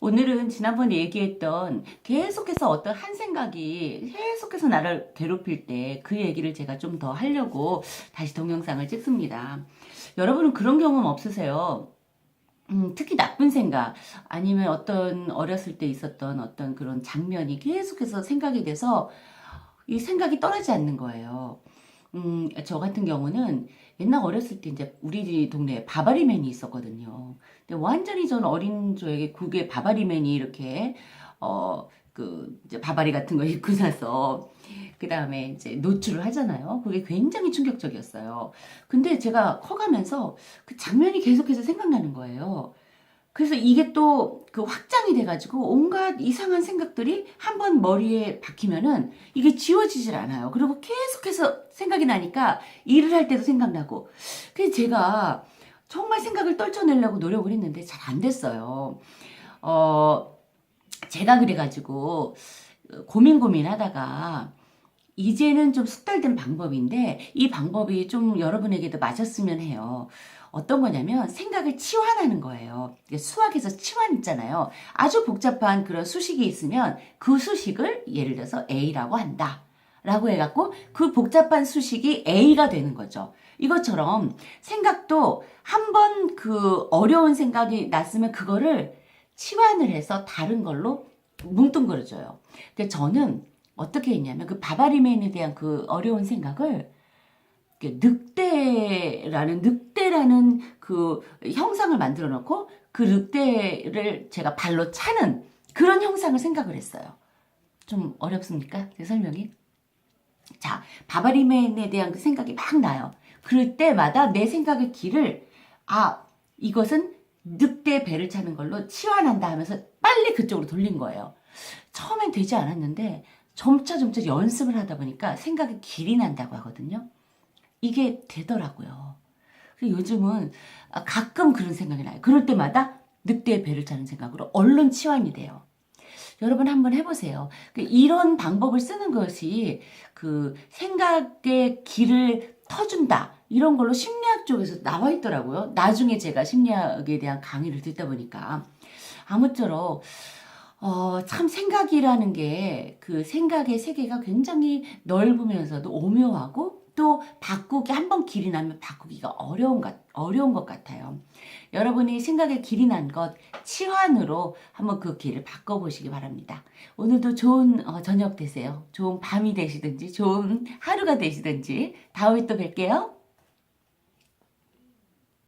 오늘은 지난번에 얘기했던 계속해서 어떤 한 생각이 계속해서 나를 괴롭힐 때 그 얘기를 제가 좀 더 하려고 다시 동영상을 찍습니다. 여러분은 그런 경험 없으세요? 음, 특히 나쁜 생각, 아니면 어떤 어렸을 때 있었던 어떤 그런 장면이 계속해서 생각이 돼서 이 생각이 떠나지 않는 거예요. 음, 저 같은 경우는 옛날 어렸을 때 이제 우리 동네에 바바리맨이 있었거든요. 근데 완전히 전 어린 저에게 그게 바바리맨이 이렇게, 어, 그, 이제 바바리 같은 거 입고 나서, 그 다음에 이제 노출을 하잖아요. 그게 굉장히 충격적이었어요. 근데 제가 커가면서 그 장면이 계속해서 생각나는 거예요. 그래서 이게 또 그 확장이 돼가지고 온갖 이상한 생각들이 한번 머리에 박히면은 이게 지워지질 않아요. 그리고 계속해서 생각이 나니까 일을 할 때도 생각나고. 그래서 제가 정말 생각을 떨쳐내려고 노력을 했는데 잘 안 됐어요. 어, 제가 그래가지고 고민 고민 하다가 이제는 좀 숙달된 방법인데 이 방법이 좀 여러분에게도 맞았으면 해요. 어떤 거냐면 생각을 치환하는 거예요. 수학에서 치환 있잖아요. 아주 복잡한 그런 수식이 있으면 그 수식을 예를 들어서 A라고 한다. 라고 해갖고 그 복잡한 수식이 A가 되는 거죠. 이것처럼 생각도 한 번 그 어려운 생각이 났으면 그거를 치환을 해서 다른 걸로 뭉뚱그려져요. 근데 저는 어떻게 했냐면 그 바바리맨에 대한 그 어려운 생각을 늑대라는 늑 대라는 그 형상을 만들어 놓고 그 늑대를 제가 발로 차는 그런 형상을 생각을 했어요. 좀 어렵습니까? 제 설명이? 자, 바바리맨에 대한 그 생각이 막 나요. 그럴 때마다 내 생각의 길을 아, 이것은 늑대 배를 차는 걸로 치환한다 하면서 빨리 그쪽으로 돌린 거예요. 처음엔 되지 않았는데 점차 점차 연습을 하다 보니까 생각이 길이 난다고 하거든요. 이게 되더라고요. 요즘은 가끔 그런 생각이 나요. 그럴 때마다 늑대의 배를 차는 생각으로 얼른 치환이 돼요. 여러분 한번 해보세요. 그 이런 방법을 쓰는 것이 그 생각의 길을 터준다. 이런 걸로 심리학 쪽에서 나와 있더라고요. 나중에 제가 심리학에 대한 강의를 듣다 보니까. 아무쪼록, 어, 참 생각이라는 게 그 생각의 세계가 굉장히 넓으면서도 오묘하고 또 바꾸기 한 번 길이 나면 바꾸기가 어려운 것 어려운 것 같아요. 여러분이 생각에 길이 난 것 치환으로 한번 그 길을 바꿔보시기 바랍니다. 오늘도 좋은 어, 저녁 되세요. 좋은 밤이 되시든지 좋은 하루가 되시든지 다음에 또 뵐게요.